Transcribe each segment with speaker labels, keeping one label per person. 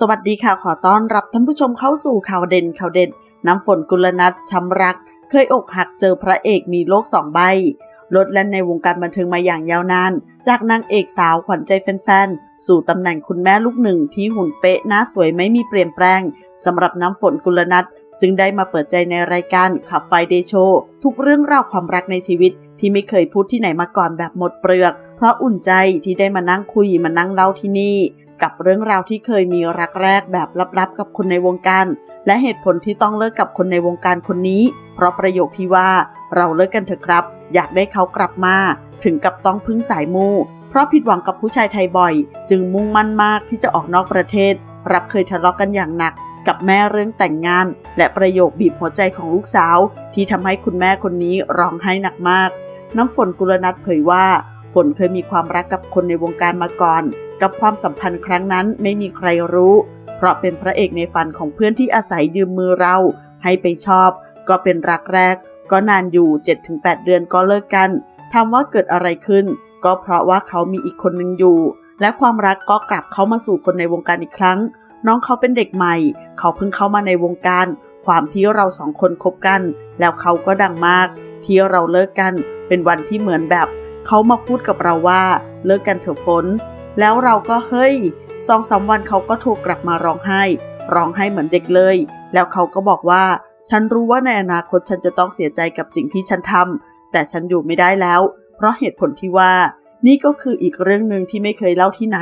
Speaker 1: สวัสดีค่ะขอต้อนรับท่านผู้ชมเข้าสู่ข่าวเด่นข่าวเด่นน้ำฝนกุลนัทช้ำรัก เคยอกหักเจอพระเอกมีโลกสองใบลดแล่นในวงการบันเทิงมาอย่างยาวนาน จากนางเอกสาวขวัญใจแฟนๆ สู่ตำแหน่งคุณแม่ลูกหนึ่งที่หุ่นเป๊ะหน้าสวยไม่มีเปลี่ยนแปลงสำหรับน้ำฝนกุลนัทซึ่งได้มาเปิดใจในรายการขับไฟเดโชทุกเรื่องราวความรักในชีวิตที่ไม่เคยพูดที่ไหนมาก่อนแบบหมดเปลือก เพราะอุ่นใจที่ได้มานั่งคุยมานั่งเล่าที่นี่ กับเรื่องราวที่เคยมีรักแรกแบบลับๆ กับคนในวงการ และเหตุผลที่ต้องเลิกกับคนในวงการคนนี้ เพราะประโยคที่ว่าเราเลิกกันเถอะครับ อยากได้เขากลับมา ถึงกับต้องพึ่งสายมูเพราะผิดหวังกับผู้ชายไทยบ่อย จึงมุ่งมั่นมากที่จะออกนอกประเทศ รับเคยทะเลาะกันอย่างหนัก กับแม่เรื่องแต่งงาน และประโยคบีบหัวใจของลูกสาว ที่ทำให้คุณแม่คนนี้ร้องไห้หนักมาก น้ำฝนกุลนัทเผยว่า ฝนเคยมีความรักกับคนในวงการมาก่อน กับความสัมพันธ์ครั้งนั้นไม่มีใครรู้ เพราะเป็นพระเอกในฝันของเพื่อนที่อาศัยยืมมือเรา ให้ไปชอบ ก็เป็นรักแรก ก็นานอยู่ 7-8 เดือนก็เลิกกันถามว่าเกิดอะไรขึ้น ก็เพราะว่าเขามีอีกคนนึงอยู่ และความรักก็กลับเข้ามาสู่คนในวงการอีกครั้ง น้องเขาเป็นเด็กใหม่ เขาเพิ่งเข้ามาในวงการ ความที่เราสองคนคบกัน แล้วเขาก็ดังมาก ที่เราเลิกกัน เป็นวันที่เหมือนแบบ เขามาพูดกับเราว่าเลิกกันเถอะฝน แล้วเราก็เฮ้ยสองสาวันเขาก็โทรกลับมาร้องไห้ ร้องไห้เหมือนเด็กเลย แล้วเขาก็บอกว่า ฉันรู้ว่าในอนาคตฉันจะต้องเสียใจกับสิ่งที่ฉันทำแต่ฉันอยู่ไม่ได้แล้ว เพราะเหตุผลที่ว่า นี่ก็คืออีกเรื่องหนึ่งที่ไม่เคยเล่าที่ไหน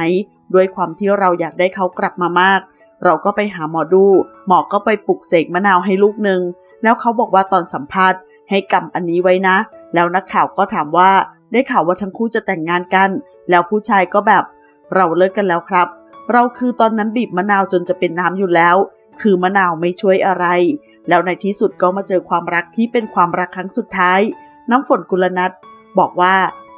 Speaker 1: ด้วยความที่เราอยากได้เขากลับมามาก เราก็ไปหาหมอดู หมอก็ไปปลุกเสกมะนาวให้ลูกหนึ่งแล้วเขาบอกว่าตอนสัมภาษณ์ให้กำอันนี้ไว้นะ แล้วนักข่าวก็ถามว่า ได้ข่าวว่าทั้งคู่จะแต่งงานกัน แล้วผู้ชายก็แบบ เราเลิกกันแล้วครับ เราคือตอนนั้นบีบมะนาวจนจะเป็นน้ำอยู่แล้ว คือมะนาวไม่ช่วยอะไร แล้วในที่สุดก็มาเจอความรักที่เป็นความรักครั้งสุดท้าย น้ำฝนกุลนัทบอกว่า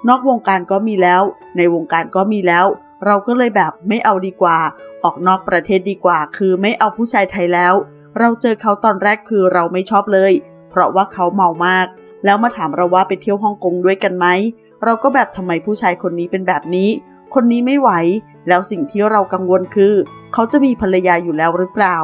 Speaker 1: นอกวงการก็มีแล้ว ในวงการก็มีแล้ว เราก็เลยแบบไม่เอาดีกว่า ออกนอกประเทศดีกว่า คือไม่เอาผู้ชายไทยแล้ว เราเจอเขาตอนแรกคือเราไม่ชอบเลย เพราะว่าเขาเมามาก แล้วมาถามเราว่าไปเที่ยวฮ่องกงด้วยกันไหม เราก็แบบทำไมผู้ชายคนนี้เป็นแบบนี้ คนนี้ไม่ไหว แล้วสิ่งที่เรากังวลคือ เขาจะมีภรรยาอยู่แล้วหรือเปล่า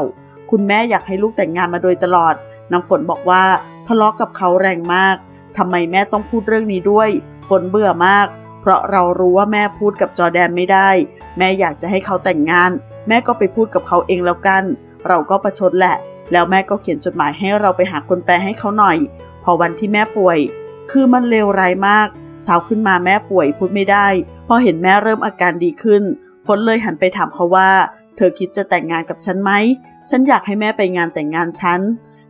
Speaker 1: คุณแม่อยากให้ลูกแต่งงานมาโดยตลอดน้ำฝนบอกว่าทะเลาะกับเขาแรงมากทำไมแม่ต้องพูดเรื่องนี้ด้วย ฝนเบื่อมาก เพราะเรารู้ว่าแม่พูดกับจอแดนไม่ได้ แม่อยากจะให้เขาแต่งงาน แม่ก็ไปพูดกับเขาเองแล้วกัน เราก็ประชดแหละ แล้วแม่ก็เขียนจดหมายให้เราไปหาคนแปลให้เขาหน่อย พอวันที่แม่ป่วย คือมันเลวร้ายมาก เช้าขึ้นมาแม่ป่วยพูดไม่ได้ พอเห็นแม่เริ่มอาการดีขึ้น ฝนเลยหันไปถามเขาว่า เธอคิดจะแต่งงานกับฉันไหม ฉันอยากให้แม่ไปงานแต่งงานฉัน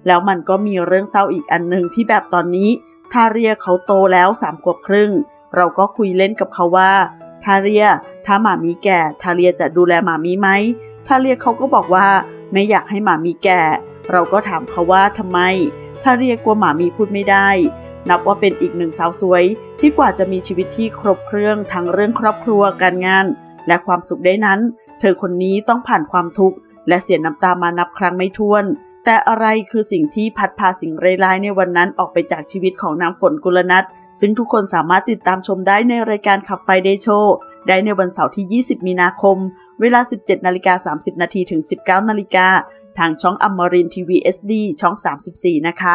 Speaker 1: แล้วมันก็มีเรื่องเศร้าอีกอันหนึ่งที่แบบตอนนี้ ทาเรียเขาโตแล้วสามขวบครึ่ง เราก็คุยเล่นกับเขาว่า ทาเรีย ถ้าหมามีแก่ ทาเรียจะดูแลหมามีไหม ทาเรียเขาก็บอกว่า ไม่อยากให้หมามีแก่ เราก็ถามเขาว่าทำไม ทาเรียกลัวหมามีพูดไม่ได้ นับว่าเป็นอีกหนึ่งสาวสวย ที่กว่าจะมีชีวิตที่ครบเครื่องทั้งเรื่องครอบครัวการงาน และความสุขได้นั้น เธอคนนี้ต้องผ่านความทุกข์ และเสียน้ำตามานับครั้งไม่ถ้วน แต่อะไรคือสิ่งที่พัดพาสิ่งร้ายในวันนั้นออกไปจากชีวิตของน้ำฝนกุลนัทซึ่งทุกคนสามารถติดตามชมได้ในรายการขับไฟเดโชได้ในวันเสาร์ที่ 20 มีนาคม เวลา 17 นาฬิกา 30 นาทีถึง 19 นาฬิกา ทางช่องอมรินทีวีเอสดีช่อง 34 นะคะ